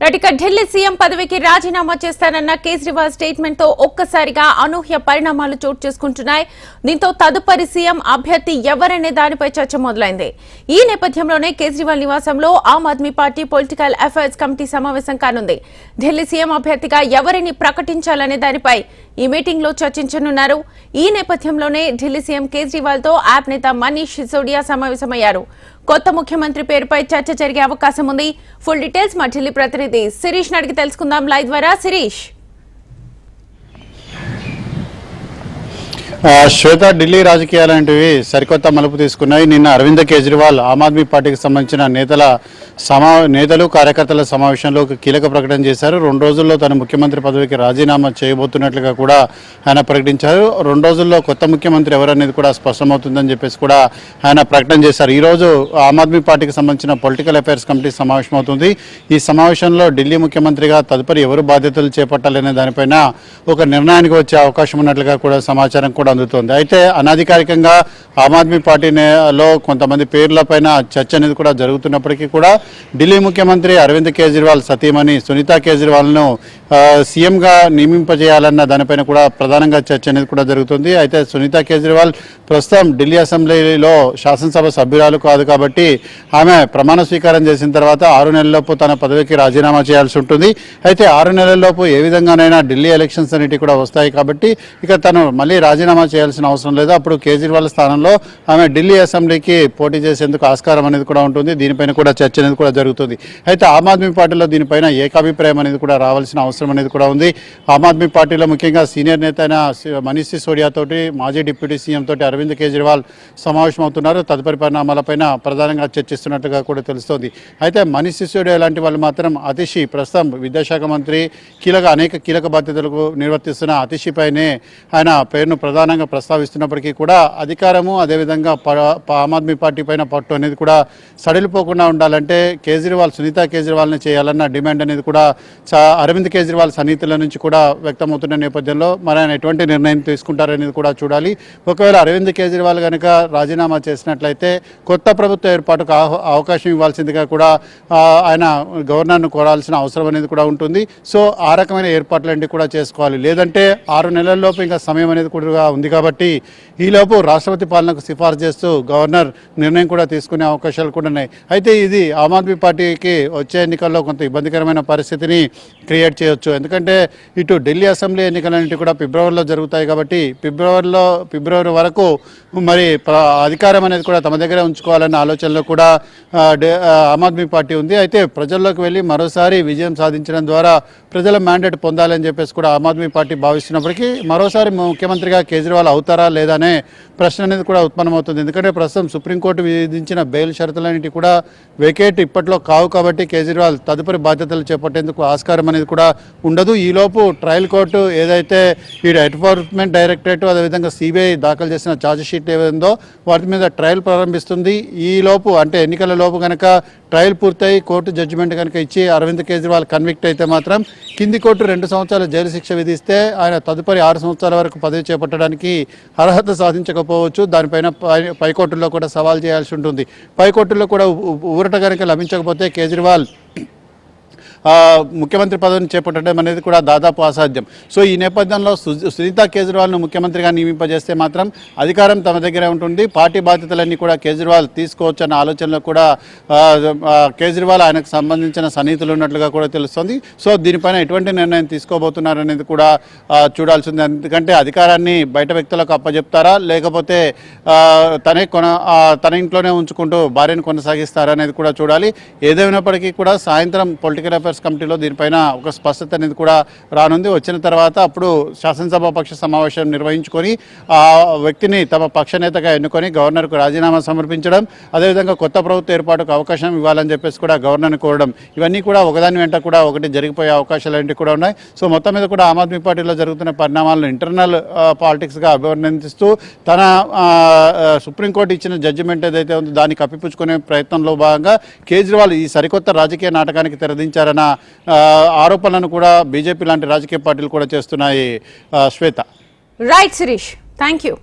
నటిక Delhi CM పదవికి రాజీనామా చేస్తానన్న కేజ్రీవాల్ స్టేట్మెంట్తో ఒక్కసారిగా అనూహ్య పరిణామాలు చోటు చేసుకుంటున్నాయి. దీంతో తదుపరి సీఎం అభ్యర్థి ఎవరనే దానిపై చర్చ మొదలైంది. ఈ నేపథ్యంలోనే కేజ్రీవాల్ నివాసంలో Aam Aadmi party political affairs committee సమావేశం కానుంది. ఢిల్లీ సీఎం అభ్యర్థిగా ఎవరిని ప్రకటించాలనే దానిపై ఈ మీటింగ్లో చర్చించనున్నారు. ఈ నేపథ్యంలోనే ఢిల్లీ సీఎం కేజ్రీవాల్తో యాప్ నేత మనీష్ సిసోడియా సమావేశమయ్యారు. కొత్త ముఖ్యమంత్రి పేరుపై చర్చ జరిగే అవకాశం ఉంది. ఫుల్ డీటెయిల్స్ మా ఢిల్లీ ప్రతినిధి శిరీష్ అడిగి తెలుసుకుందాం. లైవ్ ద్వారా శిరీష్. శ్వేత ఢిల్లీ రాజకీయాలంటివి సరికొత్త మలుపు తీసుకున్నాయి. నిన్న అరవింద్ కేజ్రీవాల్ ఆమ్ ఆద్మీ పార్టీకి సంబంధించిన నేతల సమా నేతలు కార్యకర్తల సమావేశంలో ఒక కీలక ప్రకటన చేశారు. రెండు రోజుల్లో తన ముఖ్యమంత్రి పదవికి రాజీనామా చేయబోతున్నట్లుగా కూడా ఆయన ప్రకటించారు. రెండు రోజుల్లో కొత్త ముఖ్యమంత్రి ఎవరనేది కూడా స్పష్టమవుతుందని చెప్పేసి కూడా ఆయన ప్రకటన చేశారు. ఈరోజు ఆమ్ ఆద్మీ పార్టీకి సంబంధించిన పొలిటికల్ అఫైర్స్ కమిటీ సమావేశం అవుతుంది ఈ సమావేశంలో ఢిల్లీ ముఖ్యమంత్రిగా తదుపరి ఎవరు బాధ్యతలు చేపట్టాలనే దానిపైన ఒక నిర్ణయానికి వచ్చే అవకాశం ఉన్నట్లుగా కూడా సమాచారం కూడా అందుతోంది. అయితే అనధికారికంగా ఆమ్ ఆద్మీ పార్టీలో కొంతమంది పేర్లపైన చర్చ అనేది కూడా జరుగుతున్నప్పటికీ కూడా ఢిల్లీ ముఖ్యమంత్రి అరవింద్ కేజ్రీవాల్ సతీమణి సునీతా కేజ్రీవాల్ను సీఎంగా నియమింపజేయాలన్న దానిపైన కూడా ప్రధానంగా చర్చ అనేది కూడా జరుగుతుంది. అయితే సునీత కేజ్రీవాల్ ప్రస్తుతం ఢిల్లీ అసెంబ్లీలో శాసనసభ సభ్యురాలు కాదు కాబట్టి ఆమె ప్రమాణ స్వీకారం చేసిన తర్వాత ఆరు నెలలలోపు తన పదవికి రాజీనామా చేయాల్సి ఉంటుంది. అయితే ఆరు నెలల్లోపు ఏ విధంగానైనా ఢిల్లీ ఎలక్షన్స్ అనేటివి కూడా వస్తాయి కాబట్టి ఇక తను మళ్ళీ రాజీనామా చేయాల్సిన అవసరం లేదు. అప్పుడు కేజ్రీవాల్ స్థానంలో ఆమె ఢిల్లీ అసెంబ్లీకి పోటీ చేసేందుకు ఆస్కారం అనేది కూడా ఉంటుంది. దీనిపైన కూడా చర్చ అనేది కూడా జరుగుతుంది. అయితే ఆమ్ ఆద్మీ పార్టీలో దీనిపైన ఏకాభిప్రాయం అనేది కూడా రావాల్సిన అవసరం అనేది కూడా ఉంది. ఆమ్ ఆద్మీ పార్టీలో ముఖ్యంగా సీనియర్ నేత అయిన మనీష్ సిసోడియా తోటి మాజీ డిప్యూటీ సీఎం తోటి అరవింద్ కేజ్రీవాల్ సమావేశం అవుతున్నారు తదుపరి పరిణామాలపైన ప్రధానంగా చర్చిస్తున్నట్టుగా కూడా తెలుస్తోంది. అయితే మనీష్ సిసోడియా లాంటి వాళ్ళు మాత్రం అతిషి ప్రస్తుతం విద్యాశాఖ మంత్రి కీలక అనేక కీలక బాధ్యతలకు నిర్వర్తిస్తున్న అతిషిపైనే ఆయన పేరును ప్రధానంగా ప్రస్తావిస్తున్నప్పటికీ కూడా అధికారము అదేవిధంగా ప- ఆమ్ ఆద్మీ పార్టీ పైన పట్టు అనేది కూడా సడలిపోకుండా ఉండాలంటే కేజ్రీవాల్ సునీతా కేజ్రీవాల్ని చేయాలన్న డిమాండ్ అనేది కూడా చా- అరవింద్ కేజ్రీవాల్ కేజ్రీవాల్ సన్నిహితుల నుంచి కూడా వ్యక్తమవుతున్న నేపథ్యంలో మరి ఆయన ఎటువంటి నిర్ణయం తీసుకుంటారనేది కూడా చూడాలి. ఒకవేళ అరవింద్ కేజ్రీవాల్ కనుక రాజీనామా చేసినట్లయితే కొత్త ప్రభుత్వ ఏర్పాటుకు అవకాశం ఇవ్వాల్సిందిగా కూడా ఆయన గవర్నర్ను కోరాల్సిన అవసరం అనేది కూడా ఉంటుంది. సో ఆ రకమైన ఏర్పాట్లన్నీ కూడా చేసుకోవాలి. లేదంటే ఆరు నెలల్లోపు ఇంకా సమయం అనేది కూడా ఉంది కాబట్టి ఈలోపు రాష్ట్రపతి పాలనకు సిఫార్సు చేస్తూ గవర్నర్ నిర్ణయం కూడా తీసుకునే అవకాశాలు కూడా ఉన్నాయి. అయితే ఇది ఆమ్ ఆద్మీ పార్టీకి వచ్చే ఎన్నికల్లో కొంత ఇబ్బందికరమైన పరిస్థితిని క్రియేట్ చేయొచ్చు. ఎందుకంటే ఇటు ఢిల్లీ అసెంబ్లీ ఎన్నికలన్నిటి కూడా ఫిబ్రవరిలో జరుగుతాయి కాబట్టి ఫిబ్రవరిలో ఫిబ్రవరి వరకు మరి అధికారం అనేది కూడా తమ దగ్గరే ఉంచుకోవాలన్న ఆలోచనలో కూడా డే- ఆమ్ ఆద్మీ పార్టీ ఉంది. అయితే ప్రజల్లోకి వెళ్ళి మరోసారి విజయం సాధించడం ద్వారా ప్రజల మ్యాండేట్ పొందాలని చెప్పేసి కూడా ఆమ్ ఆద్మీ పార్టీ భావిస్తున్నప్పటికీ మరోసారి ముఖ్యమంత్రిగా కేజ్రీవాల్ అవుతారా లేదా అనే ప్రశ్న అనేది కూడా ఉత్పన్నమవుతుంది. ఎందుకంటే ప్రస్తుతం సుప్రీంకోర్టు విధించిన బెయిల్ షరతులన్నిటి కూడా వెకేట్ ఇప్పట్లో కావు కాబట్టి కేజ్రీవాల్ తదుపరి బాధ్యతలు చేపట్టేందుకు ఆస్కారం అనేది కూడా ఉండదు. ఈలోపు ట్రయల్ కోర్టు ఏదైతే ఈ ఎన్ఫోర్స్మెంట్ డైరెక్టరేట్ అదేవిధంగా సిబిఐ దాఖలు చేసిన ఛార్జ్ షీట్ ఏదో వాటి మీద ట్రయల్ ప్రారంభిస్తుంది. ఈలోపు అంటే ఎన్నికల లోపు కనుక ట్రయల్ పూర్తయి కోర్టు జడ్జిమెంట్ కనుక ఇచ్చి అరవింద్ కేజ్రీవాల్ కన్విక్ట్ అయితే మాత్రం కింది కోర్టు రెండు సంవత్సరాల జైలు శిక్ష విధిస్తే ఆయన తదుపరి ఆరు సంవత్సరాల వరకు పదవి చేపట్టడానికి అర్హత సాధించకపోవచ్చు. దానిపైన పై పైకోర్టులో కూడా సవాల్ చేయాల్సి ఉంటుంది. పైకోర్టులో కూడా ఊరట కనుక లభించకపోతే కేజ్రీవాల్ ముఖ్యమంత్రి పదవిని చేపట్టడం అనేది కూడా దాదాపు అసాధ్యం. సో ఈ నేపథ్యంలో సు- సునీతా కేజ్రీవాల్ను ముఖ్యమంత్రిగా నియమింపజేస్తే మాత్రం అధికారం తమ దగ్గరే ఉంటుంది. పార్టీ బాధ్యతలన్నీ కూడా కేజ్రీవాల్ తీసుకోవచ్చన్న ఆలోచనలో కూడా కేజ్రీవాల్ ఆయనకు సంబంధించిన సన్నిహితులు ఉన్నట్లుగా కూడా తెలుస్తుంది. సో దీనిపైన ఎటువంటి నిర్ణయం తీసుకోబోతున్నారనేది కూడా చూడాల్సింది. చూడాల్సి ఉంది ఎందుకంటే అధికారాన్ని బయట వ్యక్తులకు అప్పజెప్తారా? లేకపోతే తనే కొన తన ఇంట్లోనే ఉంచుకుంటూ భార్యను కొనసాగిస్తారా అనేది కూడా చూడాలి. ఏదేమైనప్పటికీ కూడా సాయంత్రం పొలిటికల్ అఫైర్స్ కమిటీలో దీనిపైన ఒక స్పష్టత అనేది కూడా రానుంది. వచ్చిన తర్వాత అప్పుడు శాసనసభ పక్ష సమావేశం నిర్వహించుకొని ఆ వ్యక్తిని తమ పక్షనేతగా ఎన్నుకొని గవర్నర్కు రాజీనామా సమర్పించడం అదేవిధంగా కొత్త ప్రభుత్వ ఏర్పాటుకు అవకాశం ఇవ్వాలని చెప్పేసి కూడా గవర్నర్ని కోరడం ఇవన్నీ కూడా ఒకదాని వెంట కూడా ఒకటి జరిగిపోయే అవకాశాలు ఏంటి కూడా ఉన్నాయి. సో మొత్తం మీద కూడా ఆమ్ ఆద్మీ పార్టీలో జరుగుతున్న పరిణామాలను ఇంటర్నల్ పాలిటిక్స్గా అభివర్ణిస్తూ తన సుప్రీంకోర్టు ఇచ్చిన జడ్జిమెంట్ ఏదైతే ఉందో దాన్ని కప్పిపుచ్చుకునే ప్రయత్నంలో భాగంగా కేజ్రీవాల్ ఈ సరికొత్త రాజకీయ నాటకానికి తెరదించారని ఆ, ఆరోపణలను కూడా బీజేపీ లాంటి రాజకీయ పార్టీలు కూడా చేస్తున్నాయి Shweta. Right Sirish thank you